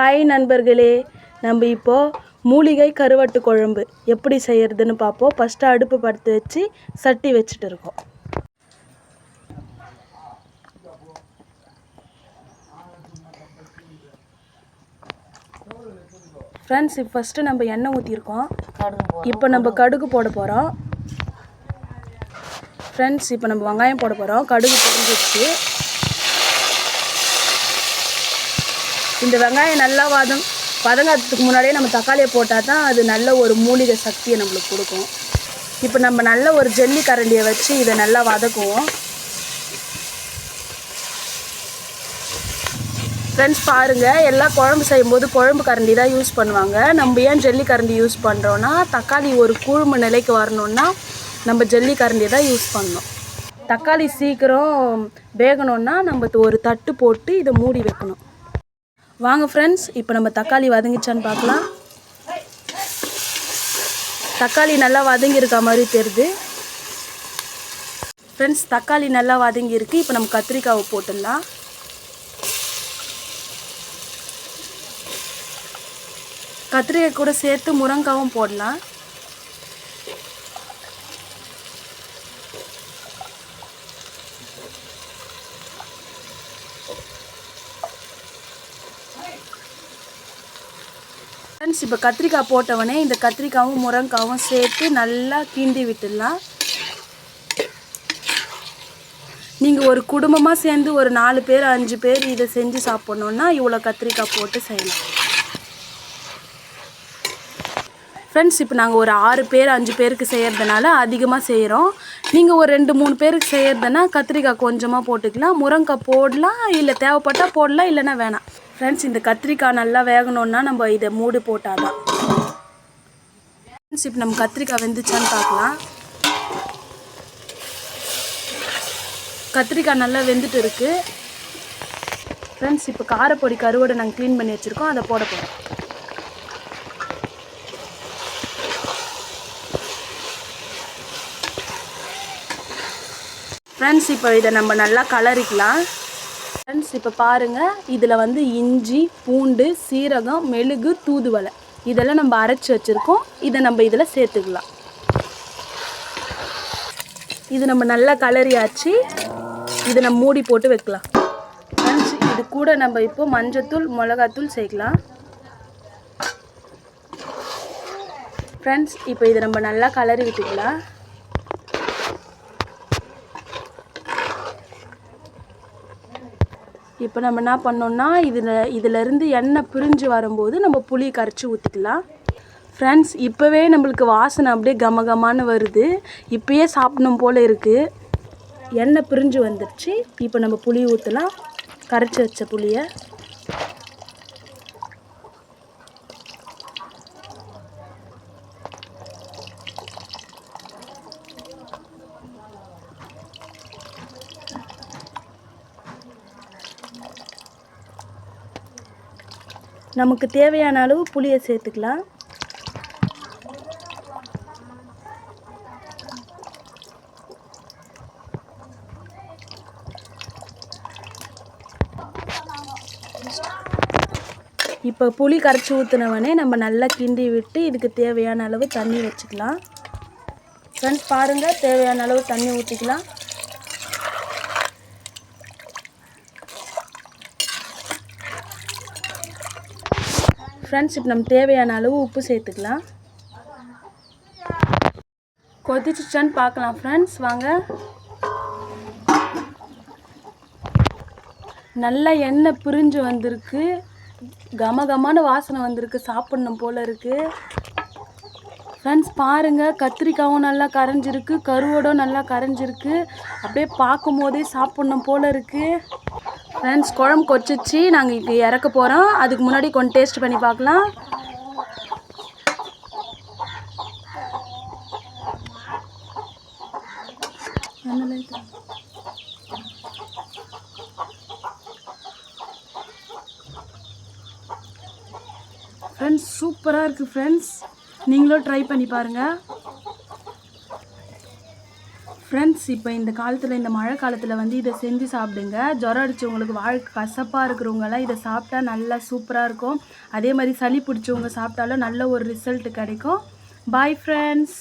Hi நண்பர்களே. நம்ம இப்போது மூலிகை கருவாட்டு குழம்பு எப்படி செய்கிறதுன்னு பார்ப்போம். ஃபஸ்ட்டு அடுப்பு படுத்து வச்சு சட்டி வச்சுட்டு இருக்கோம். ஃப்ரெண்ட்ஸ் இப்போ ஃபஸ்ட்டு நம்ம எண்ணெய் ஊற்றிருக்கோம் இப்போ நம்ம கடுகு போட போகிறோம் ஃப்ரெண்ட்ஸ் இப்போ நம்ம வெங்காயம் போட போகிறோம் கடுகு பொரிஞ்சிச்சு இந்த வெங்காயம் நல்லா வதம் வதங்கிறதுக்கு முன்னாடியே நம்ம தக்காளியை போட்டால் தான் அது நல்ல ஒரு மூலிகை சக்தியை நம்மளுக்கு கொடுக்கும். இப்போ நம்ம நல்ல ஒரு ஜெல்லி கரண்டியை வச்சு இதை நல்லா வதக்குவோம். ஃப்ரெண்ட்ஸ் பாருங்கள் எல்லாம் குழம்பு செய்யும்போது குழம்பு கரண்டி தான் யூஸ் பண்ணுவாங்க. நம்ம ஏன் ஜெல்லி கரண்டி யூஸ் பண்ணுறோன்னா தக்காளி ஒரு குழும நிலைக்கு வரணுன்னா நம்ம ஜெல்லி கரண்டி தான் யூஸ் பண்ணோம் தக்காளி சீக்கிரம் வேகணும்னா நம்ம ஒரு தட்டு போட்டு இதை மூடி வைக்கணும். வாங்க ஃப்ரெண்ட்ஸ் இப்போ நம்ம தக்காளி வதங்கிச்சான்னு பார்க்கலாம். தக்காளி நல்லா வதங்கியிருக்க மாதிரி தெரியுது. ஃப்ரெண்ட்ஸ் தக்காளி நல்லா வதங்கியிருக்கு. இப்போ நம்ம கத்திரிக்காவை போட்டுடலாம். கத்திரிக்காய் கூட சேர்த்து முருங்காவும் போடலாம். ஃப்ரெண்ட்ஸ் இப்போ கத்திரிக்காய் போட்டவொடனே இந்த கத்திரிக்காவும் முருங்காவும் சேர்த்து நல்லா கிண்டி விட்டுடலாம். நீங்கள் ஒரு குடும்பமாக சேர்ந்து ஒரு நாலு பேர் அஞ்சு பேர் இதை செஞ்சு சாப்பிட்ணுன்னா இவ்வளோ கத்திரிக்காய் போட்டு செய்யலாம். ஃப்ரெண்ட்ஸ் இப்போ நாங்கள் ஒரு ஆறு பேர் அஞ்சு பேருக்கு செய்கிறதுனால அதிகமாக செய்கிறோம் நீங்கள் ஒரு ரெண்டு மூணு பேருக்கு செய்கிறதுனா கத்திரிக்காய் கொஞ்சமாக போட்டுக்கலாம். முருங்கக்காய் போடலாம் இல்லை தேவைப்பட்டால் போடலாம் இல்லைன்னா வேணாம். ஃப்ரெண்ட்ஸ் இந்த கத்திரிக்காய் நல்லா வேகணுன்னா நம்ம இதை மூடு போட்டால் தான் ஃப்ரெண்ட்ஸ் இப்போ நம்ம கத்திரிக்காய் வெந்துச்சான்னு பார்க்கலாம். கத்திரிக்காய் நல்லா வெந்துட்டு இருக்குது ஃப்ரெண்ட்ஸ் இப்போ காரப்பொடி கருவோடு நாங்கள் க்ளீன் பண்ணி வச்சுருக்கோம். அதை போட போகிறோம் ஃப்ரெண்ட்ஸ் இப்போ இதை நம்ம நல்லா கலரிக்கலாம். ஃப்ரெண்ட்ஸ் இப்போ பாருங்கள் இதில் வந்து இஞ்சி பூண்டு சீரகம் மெழுகு தூதுவளை. இதெல்லாம் நம்ம அரைச்சி வச்சுருக்கோம். இதை நம்ம இதில் சேர்த்துக்கலாம். இது நம்ம நல்லா கலரியாச்சு இதை நம்ம மூடி போட்டு வைக்கலாம். ஃப்ரெண்ட்ஸ் இது கூட நம்ம இப்போ மஞ்சத்தூள் மிளகாத்தூள் சேர்க்கலாம். ஃப்ரெண்ட்ஸ் இப்போ இதை நம்ம நல்லா கலரி விட்டுக்கலாம். இப்போ நம்ம என்ன பண்ணோம்னா இதில் இதிலேருந்து எண்ணெய் பிரிஞ்சு வரும்போது நம்ம புளி கரைச்சி ஊற்றிக்கலாம் ஃப்ரெண்ட்ஸ் இப்போவே நம்மளுக்கு வாசனை அப்படியே கமகமான்னு வருது. இப்போயே சாப்பிடணும் போல் இருக்குது எண்ணெய் பிரிஞ்சு வந்துடுச்சு இப்போ நம்ம புளி ஊற்றலாம் கரைச்சி வச்ச புளியை நமக்கு தேவையான அளவு புளியை சேர்த்துக்கலாம். இப்போ புளி கரைச்சி ஊற்றினவனே நம்ம நல்லா கிண்டி விட்டு இதுக்கு தேவையான அளவு தண்ணி வச்சுக்கலாம். ஃப்ரெண்ட்ஸ் பாருங்கள் தேவையான அளவு தண்ணி ஊற்றிக்கலாம் ஃப்ரெண்ட்ஸ் இப்போ நம்ம தேவையான அளவு உப்பு சேர்த்துக்கலாம். கொதிச்சிச்சான்னு பார்க்கலாம் ஃப்ரெண்ட்ஸ் வாங்க. நல்லா எண்ணெய் பிரிஞ்சு வந்திருக்கு. கமகமான வாசனை வந்திருக்கு சாப்பிட்ணும் போல் இருக்குது ஃப்ரெண்ட்ஸ் பாருங்கள் கத்திரிக்காவும் நல்லா கரைஞ்சிருக்கு கருவோடும் நல்லா கரைஞ்சிருக்கு. அப்படியே பார்க்கும் போதே சாப்பிட்ணும் போல் இருக்குது ஃப்ரெண்ட்ஸ் குழம்பு கொச்சிச்சு நாங்கள் இப்போ இறக்க போகிறோம் அதுக்கு முன்னாடி கொஞ்சம் டேஸ்ட் பண்ணி பார்க்கலாம். ஃப்ரெண்ட்ஸ் சூப்பராக இருக்குது ஃப்ரெண்ட்ஸ் நீங்களும் ட்ரை பண்ணி பாருங்கள் ஃப்ரெண்ட்ஸ் இப்போ இந்த காலத்தில் இந்த மழை காலத்தில் வந்து இதை செஞ்சு சாப்பிடுங்க. ஜுரம் அடிச்சவங்களுக்கு வாழ்க்கை கசப்பாக இருக்கிறவங்கலாம் இதை சாப்பிட்டா நல்லா சூப்பராக இருக்கும். அதே மாதிரி சளி பிடிச்சவங்க சாப்பிட்டாலும் நல்ல ஒரு ரிசல்ட் கிடைக்கும். Bye friends